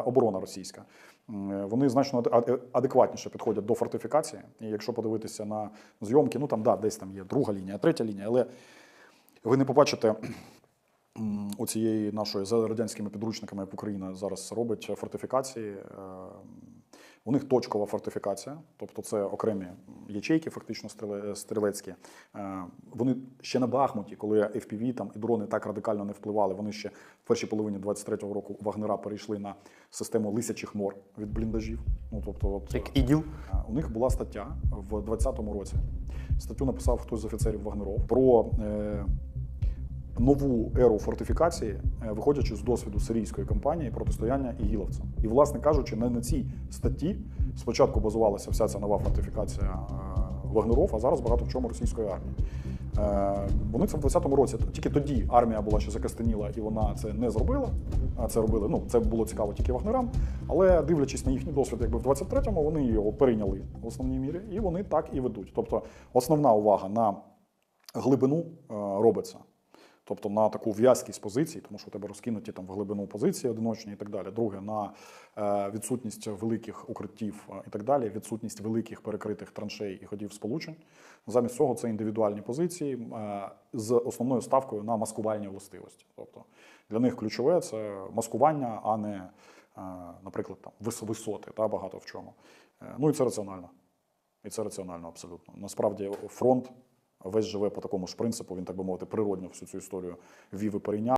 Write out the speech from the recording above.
оборона російська. Е, Вони значно аде- аде- адекватніше підходять до фортифікації. І якщо подивитися на зйомки, ну там да, десь там є друга лінія, третя лінія, але ви не побачите оцієї нашої за радянськими підручниками, як Україна зараз робить фортифікації. У них точкова фортифікація, тобто це окремі ячейки, фактично стріле- стрілецькі. Е, Вони ще на Бахмуті, коли FPV там і дрони так радикально не впливали. Вони ще в першій половині 23-го року Вагнера перейшли на систему лисячих нор від бліндажів. Ну тобто, от Як іділ. Е, У них була стаття в 20-му році. Статтю написав хтось з офіцерів Вагнеров про е, нову еру фортифікації, е, виходячи з досвіду сирійської кампанії протистояння ігіловцям. І, власне кажучи, не на цій статті спочатку базувалася вся ця нова фортифікація е, Вагнеров, а зараз багато в чому російської армії. Е, Вони це в 20-му році. Тільки тоді армія була ще закостеніла, і вона це не зробила. А це робили. Ну це було цікаво тільки вагнерам. Але дивлячись на їхній досвід, якби в 23-му вони його перейняли в основній мірі, і вони так і ведуть. Тобто, основна увага на глибину робиться. Тобто на таку в'язкість позицій, тому що у тебе розкинуті там в глибину позиції одиночні і так далі. Друге, на е, відсутність великих укриттів е, і так далі, відсутність великих перекритих траншей і ходів сполучень. Замість цього це індивідуальні позиції е, з основною ставкою на маскувальні властивості. Тобто для них ключове це маскування, а не, наприклад, там висоти та багато в чому. Ну і це раціонально. І це раціонально абсолютно. Насправді фронт весь живе по такому ж принципу. Він, так би мовити, природньо всю цю історію вів і перейняв.